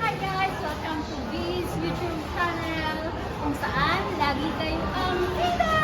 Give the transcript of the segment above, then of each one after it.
Hi guys! Welcome to B's YouTube channel kung saan lagi kayong ang bida!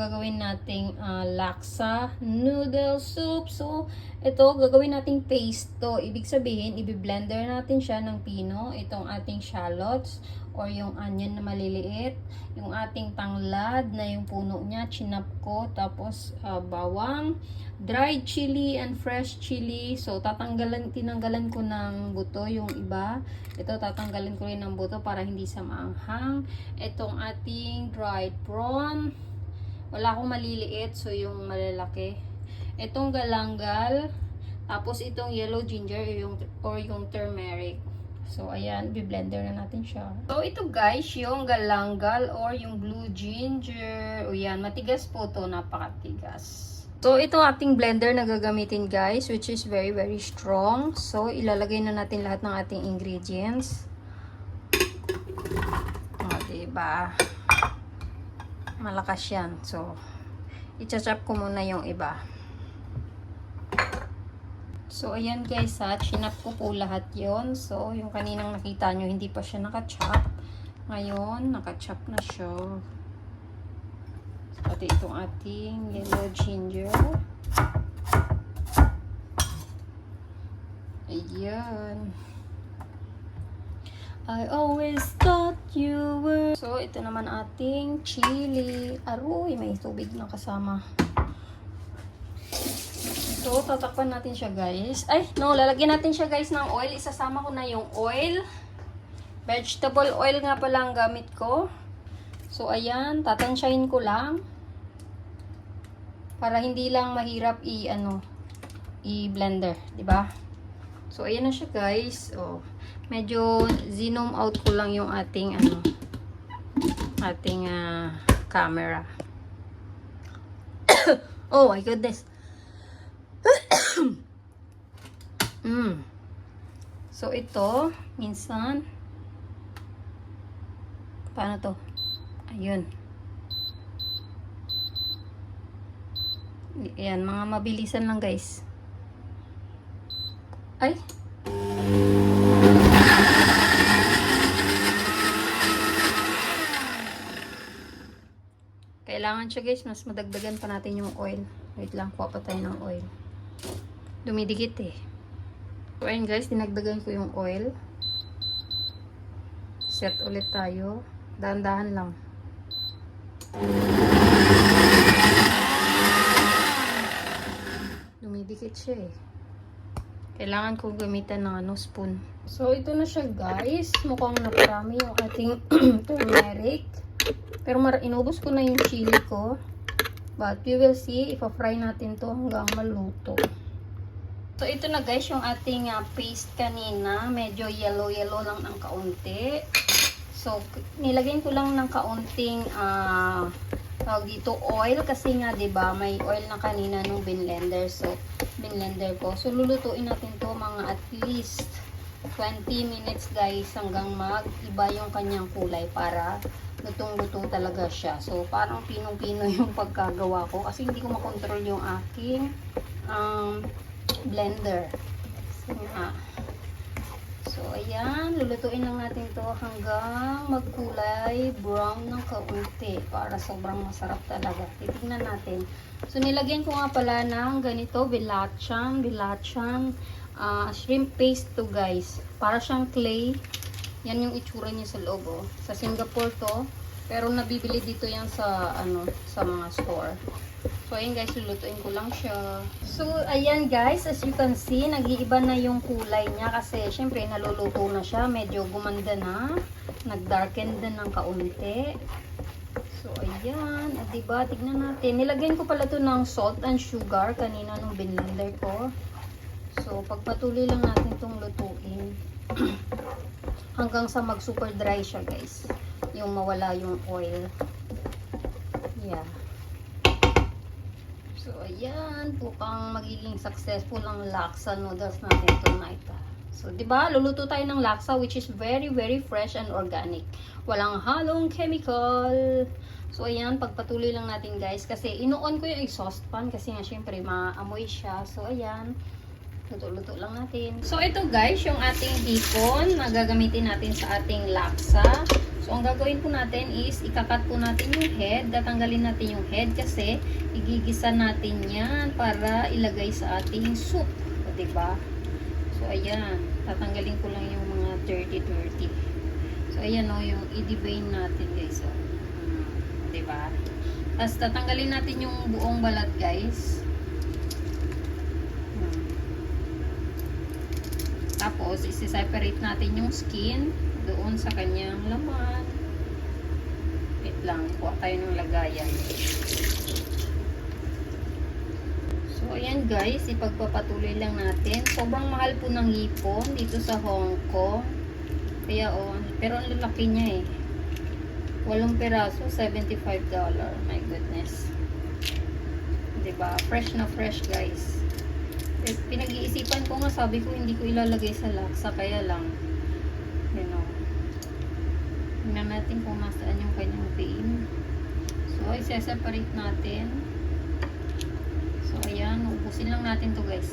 Gagawin nating ah, laksa noodle soup. So, ito gagawin nating paste to. Ibig sabihin, i-blender natin siya ng pino. Itong ating shallots or yung onion na maliliit. Yung ating tanglad na yung puno niya, chinap ko. Tapos, ah, bawang, dried chili and fresh chili. So, tatanggalan, tinanggalan ko ng buto yung iba. Ito, tatanggalin ko rin ng buto para hindi sa maanghang. Itong ating dried prawn. Wala akong maliliit, so yung malalaki. Itong galanggal. Tapos itong yellow ginger yung, or yung turmeric. So, ayan, biblender na natin siya. So, ito guys, yung galanggal or yung blue ginger. O yan, matigas po to napakatigas. So, ito ating blender na gagamitin guys, which is very, very strong. So, ilalagay na natin lahat ng ating ingredients. O, diba? Malakas yan. So, i-chop ko muna yung iba. So, ayan guys ha. Chinap ko po lahat yon So, yung kaninang nakita nyo, hindi pa siya nakachop. Ngayon, nakachop na siya. Pati itong ating yellow ginger. Ayan. I always thought you were... So, ito naman ating chili. Aroy, may tubig na kasama. So, tatakpan natin siya, guys. Ay, no, lalagyan natin siya, guys, ng oil. Isasama ko na yung oil. Vegetable oil nga pala ang gamit ko. So, ayan, tatansyahin ko lang. Para hindi lang mahirap i, ano, i-blender, ba? So, ayan na siya, guys. Oh, medyo zoom out ko lang yung ating, ano, ating ah, camera. oh my goodness. mm. So, ito, minsan, paano to? Ayun. Ayan, mga mabilisan lang guys. Ay! Kailangan siya guys, mas madagdagan pa natin yung oil. Wait lang, kuha pa tayo ng oil. Dumidikit eh. So ayun guys, dinagdagan ko yung oil. Set ulit tayo. Dahan-dahan lang. Dumidikit siya eh. Kailangan kong gamitan ng ano, spoon. So, ito na siya guys. Mukhang naparami yung ating turmeric. Pero mar inubos ko na yung chili ko. But we will see if fry natin to hanggang maluto. So, ito na guys yung ating ah, paste kanina. Medyo yellow-yellow lang ng kaunti. So, nilagyan ko lang ng kaunting ah tawag dito oil kasi nga 'di ba may oil na kanina nung binlender so binlender ko so lulutuin natin to mga at least 20 minutes guys hanggang mag iba yung kanyang kulay para lutong-luto talaga siya so parang pinong-pino yung pagkagawa ko kasi hindi ko makontrol yung aking um, blender so, nga. So, ayan. Lulutuin lang natin to hanggang magkulay brown ng kaunti para sobrang masarap talaga. Titignan natin. So, nilagyan ko nga pala ng ganito, bilachan, bilachan, ah, shrimp paste to guys. Para siyang clay. Yan yung itsura niya sa loob. Oh. Sa Singapore to. Pero nabibili dito yan sa, ano, sa mga store. So, ayan guys, lulutuin ko lang siya. So, ayan guys, as you can see, nag-iiba na yung kulay niya kasi syempre naluluto na siya. Medyo gumanda na. Nag-darken din ng kaunti. So, ayan. At diba, tignan natin. Nilagyan ko pala to ng salt and sugar kanina nung binlender ko. So, pagpatuloy lang natin itong lutuin. Hanggang sa mag super dry siya guys. Yung mawala yung oil. Yeah. So, ayan, mukhang magiging successful ang laksa noodles natin tonight. ah. So, di ba, luluto tayo ng laksa which is very, very fresh and organic. Walang halong chemical. So, ayan, pagpatuloy lang natin guys. Kasi, inuon ko yung exhaust fan kasi nga, syempre, maamoy siya. So, ayan, luto-luto lang natin. So, ito guys, yung ating hipon na gagamitin natin sa ating laksa. So, ang gagawin po natin is, ikakat po natin yung head. Tatanggalin natin yung head kasi, igigisa natin yan para ilagay sa ating soup. O, diba? So, ayan. Tatanggalin ko lang yung mga dirty-dirty. So, ayan o, yung i-devein natin, guys. O. Hmm, diba? Tapos, tatanggalin natin yung buong balat, guys. Hmm. Tapos, isi-separate natin yung skin doon sa kanyang laman. Wait lang, kuha tayo ng lagayan. So, ayan guys, ipagpapatuloy lang natin. Sobrang mahal po ng hipon dito sa Hong Kong. Kaya oh, pero ang lalaki niya eh. Walong peraso, $75. My goodness. 'Di ba? Fresh na fresh guys. Eh, Pinag-iisipan ko nga, sabi ko hindi ko ilalagay sa laksa, kaya lang, you know, tingnan natin kung nasaan yung kanyang vein. So, isa-separate natin. So, ayan, ubusin lang natin to guys.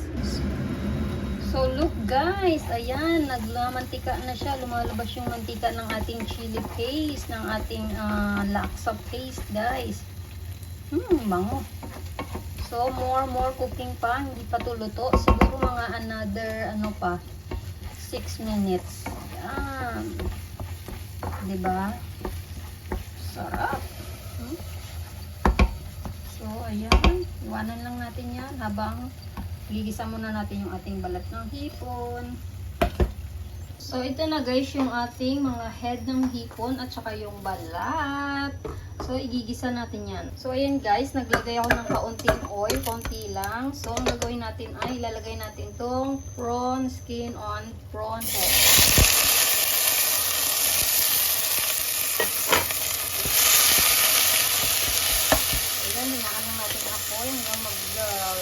So, look guys, ayan, naglamantika na siya. Lumalabas yung mantika ng ating chili paste, ng ating ah, laksa paste, guys. Hmm, bango. So, more, more cooking pa. Hindi pa to. Siguro mga another, ano pa, 6 minutes. Yan. Diba? Sarap. Hmm? So, ayan. Iwanan lang natin yan habang gigisa muna natin yung ating balat ng hipon. So, ito na guys yung ating mga head ng hipon at saka yung balat. So, igigisa natin yan. So, ayan guys, naglagay ako ng kaunting oil, konti lang. So, ang gagawin natin ay ilalagay natin tong prawn skin on prawn head. Ayan, hinaan natin ang apoy hanggang mag uh,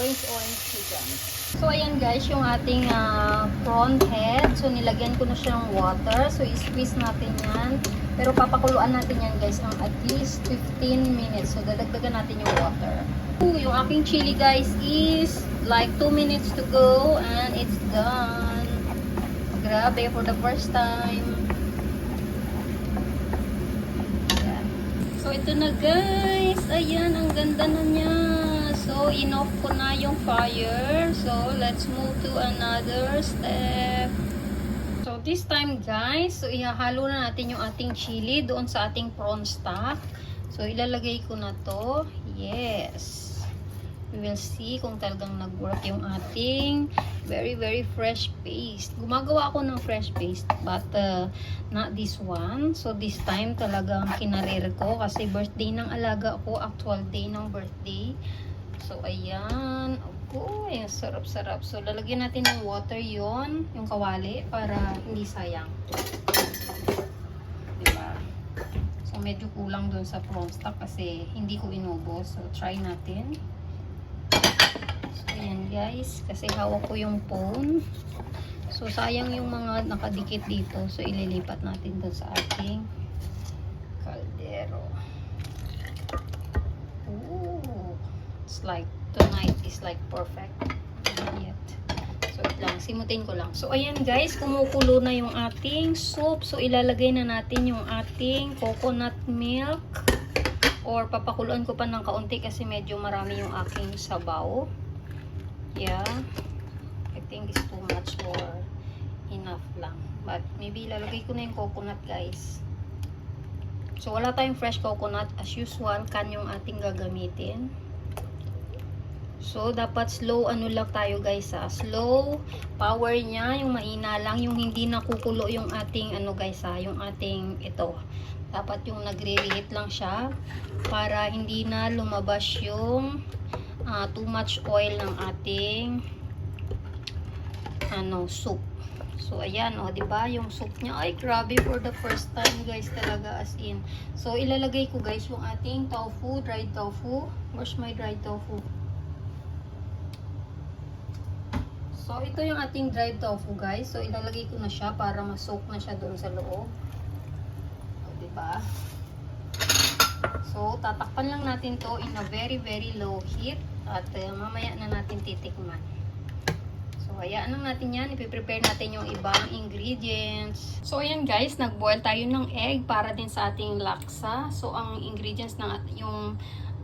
orange chicken. So, ayan guys, yung ating ah, prawn head. So, nilagyan ko na siya ng water. So, i-squeeze natin yan. Pero papakuluan natin yan guys ng at least 15 minutes. So, dadagdagan natin yung water. Ooh, yung aking chili guys is like 2 minutes to go and it's done. Grabe, for the first time. So, ito na guys. Ayan, ang ganda na niya. So, in-off ko na yung fire. So, let's move to another step. So, this time guys, so ihahalo na natin yung ating chili doon sa ating prawn stock. So, ilalagay ko na to. Yes. We will see kung talagang nag-work yung ating very, very fresh paste. Gumagawa ako ng fresh paste, but uh, not this one. So, this time talagang kinarir ko kasi birthday ng alaga ko, actual day ng birthday. So, ayan. Uy, sarap-sarap. So, lalagyan natin ng water yon yung kawali, para hindi sayang. Diba? So, medyo kulang dun sa prawn stock kasi hindi ko inubos. So, try natin. So, ayan guys. Kasi hawak ko yung phone. So, sayang yung mga nakadikit dito. So, ililipat natin dun sa ating kaldero. Ooh. It's like, tonight is like perfect. Yet. So, wait lang. Simutin ko lang. So, ayan guys. Kumukulo na yung ating soup. So, ilalagay na natin yung ating coconut milk. Or, papakuluan ko pa ng kaunti kasi medyo marami yung aking sabaw. Yeah. I think it's too much or enough lang. But, maybe ilalagay ko na yung coconut guys. So, wala tayong fresh coconut. As usual, can yung ating gagamitin. So, dapat slow ano lang tayo guys ha. Slow power niya, yung maina lang, yung hindi nakukulo yung ating ano guys ha, yung ating ito. Dapat yung nagre-reheat lang siya para hindi na lumabas yung ah, too much oil ng ating ano soup. So, ayan, o, di ba Yung soup niya, ay, grabe for the first time, guys, talaga, as in. So, ilalagay ko, guys, yung ating tofu, dried tofu. Where's my dried tofu? So, ito yung ating dried tofu, guys. So, ilalagay ko na siya para ma-soak na siya doon sa loob. O, di ba So, tatakpan lang natin to in a very, very low heat. At uh, mamaya na natin titikman. So, hayaan lang natin yan. Ipiprepare natin yung ibang ingredients. So, ayan guys, nagboil tayo ng egg para din sa ating laksa. So, ang ingredients ng yung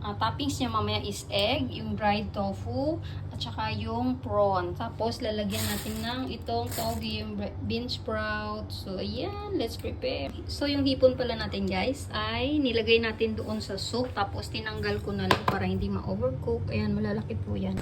uh, toppings niya mamaya is egg, yung dried tofu, at saka yung prawn. Tapos, lalagyan natin ng itong togi, yung bean sprout. So, ayan, let's prepare. So, yung hipon pala natin guys, ay nilagay natin doon sa soup. Tapos, tinanggal ko na lang para hindi ma-overcook. Ayan, malalaki po yan.